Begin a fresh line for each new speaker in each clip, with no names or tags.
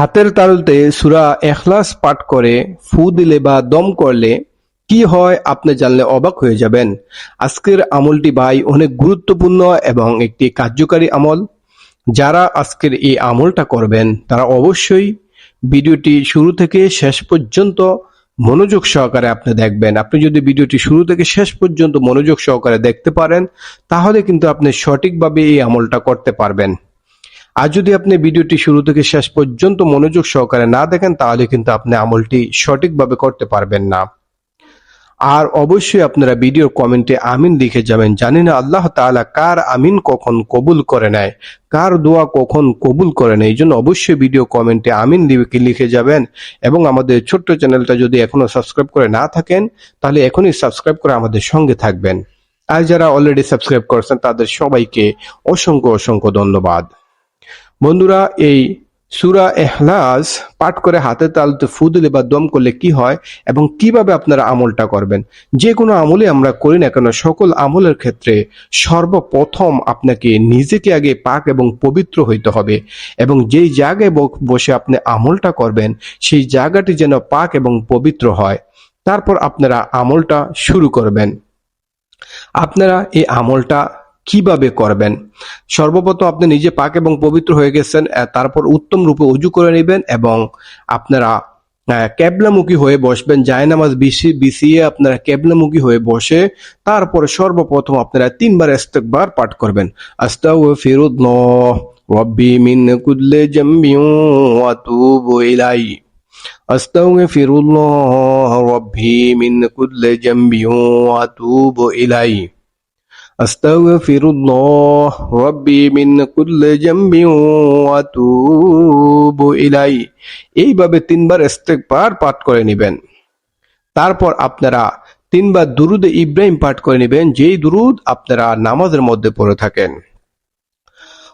হাতের তালুতে সূরা এখলাস পাঠ করে, ফু দিলে বা দম করলে কি হয় আপনি জানলে অবাক হয়ে যাবেন। আজকের আমলটি ভাই অনেক গুরুত্বপূর্ণ এবং একটি কার্যকারী আমল। যারা আজকের এই আমলটা করবেন, তারা অবশ্যই ভিডিওটি শুরু থেকে শেষ পর্যন্ত মনোযোগ সহকারে আপনি দেখবেন। আপনি যদি ভিডিওটি শুরু থেকে শেষ পর্যন্ত মনোযোগ সহকারে দেখতে পারেন, তাহলে কিন্তু আপনি সঠিকভাবে এই আমলটা করতে পারবেন। আর যদি আপনি ভিডিওটি শুরু থেকে শেষ পর্যন্ত মনোযোগ সহকারে না দেখেন, তাহলে কিন্তু আপনি আমলটি সঠিকভাবে করতে পারবেন না। আর অবশ্যই আপনারা ভিডিওর কমেন্টে আমিন লিখে যাবেন। জানি না আল্লাহ তাআলা কার আমিন কখন কবুল করে নেয়, কার দোয়া কখন কবুল করে নেয় এই জন্য অবশ্যই ভিডিও কমেন্টে আমিন লিখে লিখে যাবেন। এবং আমাদের ছোট্ট চ্যানেলটা যদি এখনও সাবস্ক্রাইব করে না থাকেন, তাহলে এখনই সাবস্ক্রাইব করে আমাদের সঙ্গে থাকবেন। আর যারা অলরেডি সাবস্ক্রাইব করেছেন, তাদের সবাইকে অসংখ্য অসংখ্য ধন্যবাদ। বন্ধুরা, এই সুরা এহলাস পাঠ করে হাতে তালতে ফু দিলে বা দম করলে কি হয় এবং কীভাবে আপনারা আমলটা করবেন? যে কোনো আমলে আমরা করি না কেন, সকল আমলের ক্ষেত্রে সর্বপ্রথম আপনাকে নিজেকে আগে পাক এবং পবিত্র হইতে হবে এবং যেই জায়গায় বসে আপনি আমলটা করবেন, সেই জায়গাটি যেন পাক এবং পবিত্র হয়। তারপর আপনারা আমলটা শুরু করবেন। আপনারা এই আমলটা কীভাবে করবেন? সর্বপ্রথম আপনি নিজে পাক এবং পবিত্র হয়ে গেছেন তারপর উত্তম রূপে উজু করে নেবেন এবং আপনারা ক্যাবলামুখী হয়ে বসবেন, জায়নামাজ বিছি বিছিয়ে আপনারা ক্যাবলামুখী হয়ে বসে তারপরে সর্বপ্রথম আপনারা তিনবার ইস্তেকবার পাঠ করবেন। আস্তাগফিরুল্লাহ রব্বি মিন কুল্লি জামবি ওয়া আতুবু ইলাইহি। আস্তাগফিরুল্লাহ রব্বি মিন কুল্লি জামবি ওয়া আতুবু ইলাইহি। আস্তাগফিরুল্লাহ, রব্বি মিন কুল্লি জামবি ওয়া আতুবু ইলাইহি। এইভাবে তিনবার ইস্তেগফার পাঠ করে নেবেন। তারপর আপনারা তিনবার দুরুদে ইব্রাহিম পাঠ করে নেবেন, যেই দুরুদ আপনারা নামাজের মধ্যে পড়ে থাকেন।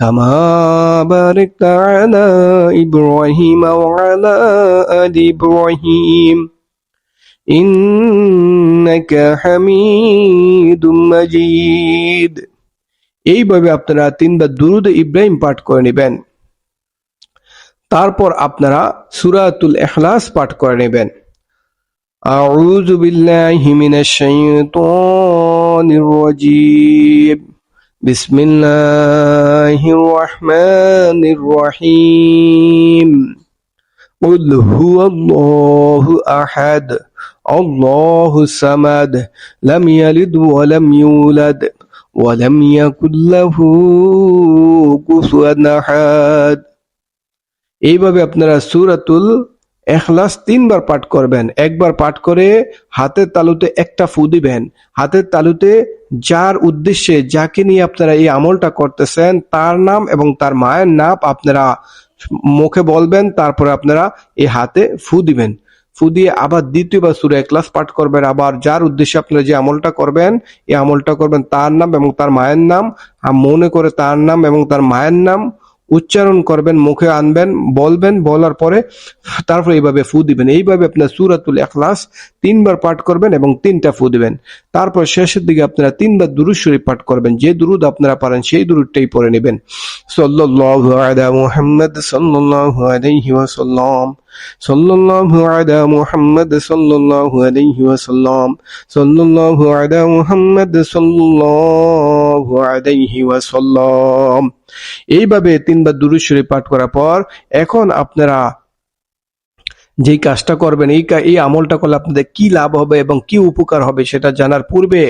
كما باركت على إبراهيم وعلى آل إبراهيم إنك حميد مجيد এইভাবে আপনারা তিনবার দুরুদ ইব্রাহিম পাঠ করে নেবেন তারপর আপনারা সুরাতুল এখলাস পাঠ করে নেবেন أعوذ بالله من الشيطان الرجيم بسم الله الرحمن الرحيم قل هو الله أحد الله الصمد لم يلد ولم يولد ولم يكن له كفوا أحد এইভাবে আপনারা সূরাতুল এখলাস তিনবার পাঠ করবেন একবার পাঠ করে হাতের তালুতে একটা ফু দিবেন হাতের তালুতে যার উদ্দেশ্যে যাকে নিয়ে আপনারা এই আমলটা করতেছেন, তার নাম এবং তার মায়ের নাম আপনারা মুখে বলবেন, তারপরে আপনারা এই হাতে ফু দিবেন। ফু দিয়ে আবার দ্বিতীয়বার সুরে ক্লাস পাঠ করবেন, আবার যার উদ্দেশ্যে আপনারা যে আমলটা করবেন, এই আমলটা করবেন তার নাম এবং তার মায়ের নাম। মনে করে তার নাম এবং তার মায়ের নাম উচ্চারণ করবেন, মুখে আনবেন, বলবেন, বলার পরে তারপর এইভাবে ফু দিবেন। এইভাবে আপনার সুরাতুল এখলাস তিনবার পাঠ করবেন এবং তিনটা ফু দিবেন। তারপর শেষের দিকে আপনারা তিনবার দুরুদ শরীফ পাঠ করবেন। যে দুরুদ আপনারা পারেন, সেই দুরুদটাই পড়ে নেবেন। সাল্লাল্লাহু আলা মুহাম্মদ সাল্লাল্লাহু আলাইহি ওয়াসাল্লাম। সাল্লাল্লাহু আলা মুহাম্মদ সাল্লাল্লাহু আলাইহি ওয়াসাল্লাম। সাল্লাল্লাহু আলা মুহাম্মদ সাল্লাল্লাহু আলাইহি ওয়াসাল্লাম। এইভাবে তিনবার দুরুদ শরীফ পাঠ করার পর এখন আপনারা যেই কাজটা করবেন, এই এই আমলটা করলে আপনাদের কি লাভ হবে এবং কি উপকার হবে সেটা জানার পূর্বে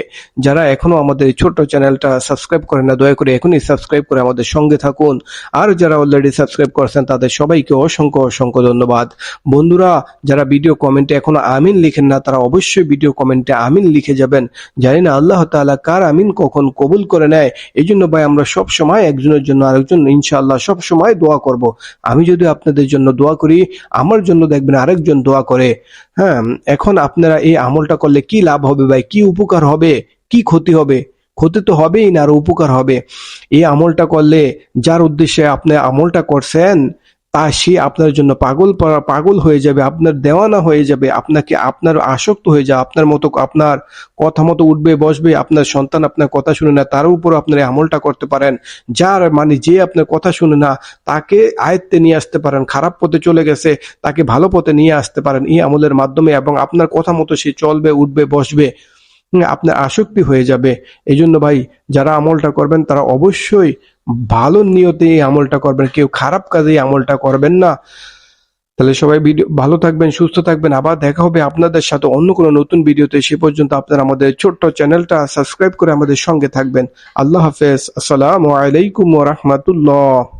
যারা এখনও আমাদের ছোট্ট চ্যানেলটা সাবস্ক্রাইব করেন না, দয়া করে এখনই সাবস্ক্রাইব করে আমাদের সঙ্গে থাকুন। আর যারা অলরেডি সাবস্ক্রাইব করেছেন, তাদের সবাইকে অসংখ্য অসংখ্য ধন্যবাদ। বন্ধুরা, যারা ভিডিও কমেন্টে এখনও আমিন লিখেন না, তারা অবশ্যই ভিডিও কমেন্টে আমিন লিখে যাবেন। জানি না আল্লাহ তাআলা কার আমিন কখন কবুল করে নেয়। এই জন্য ভাই, আমরা সব সময় একজনের জন্য আরেকজন, ইনশাআল্লাহ সব সময় দোয়া করব। আমি যদি আপনাদের জন্য দোয়া করি, আমার জন্য দেখবেন আরেকজন দোয়া করে হ্যাঁ এখন আপনারা এই আমলটা করলে কি লাভ হবে ভাই? কি উপকার হবে? কি ক্ষতি হবে? ক্ষতি তো হবেই না, আর উপকার হবে। এই আমলটা করলে যার উদ্দেশ্যে আপনি আমলটা করছেন তা সে আপনার জন্য পাগল পাগল হয়ে যাবে, আপনার দেওয়ানা হয়ে যাবে, আপনাকে, আপনার আসক্ত হয়ে যাবে, আপনার মতো আপনার কথা মতো উঠবে, বসবে, আপনার সন্তান আপনার কথা শুনে না, তার উপর আপনার আমলটা করতে পারেন। যার মানে যে আপনার কথা শুনে না, তাকে আয়ত্তে নিয়ে আসতে পারেন, খারাপ পথে চলে গেছে, তাকে ভালো পথে নিয়ে আসতে পারেন এই আমলের মাধ্যমে এবং আপনার কথা মতো সে চলবে, উঠবে, বসবে। আপনার আসক্তি হয়ে যাবে। এই জন্য ভাই, যারা আমলটা করবেন, তারা অবশ্যই ভালো নিয়তে এই আমলটা করবেন। কেউ খারাপ কাজে আমলটা করবেন না। তাহলে সবাই ভিডিও, ভালো থাকবেন, সুস্থ থাকবেন। আবার দেখা হবে আপনাদের সাথে অন্য কোনো নতুন ভিডিওতে। সে পর্যন্ত আপনারা আমাদের ছোট্ট চ্যানেলটা সাবস্ক্রাইব করে আমাদের সঙ্গে থাকবেন। আল্লাহ হাফেজ। আসসালামু আলাইকুম রাহমাতুল্লাহ।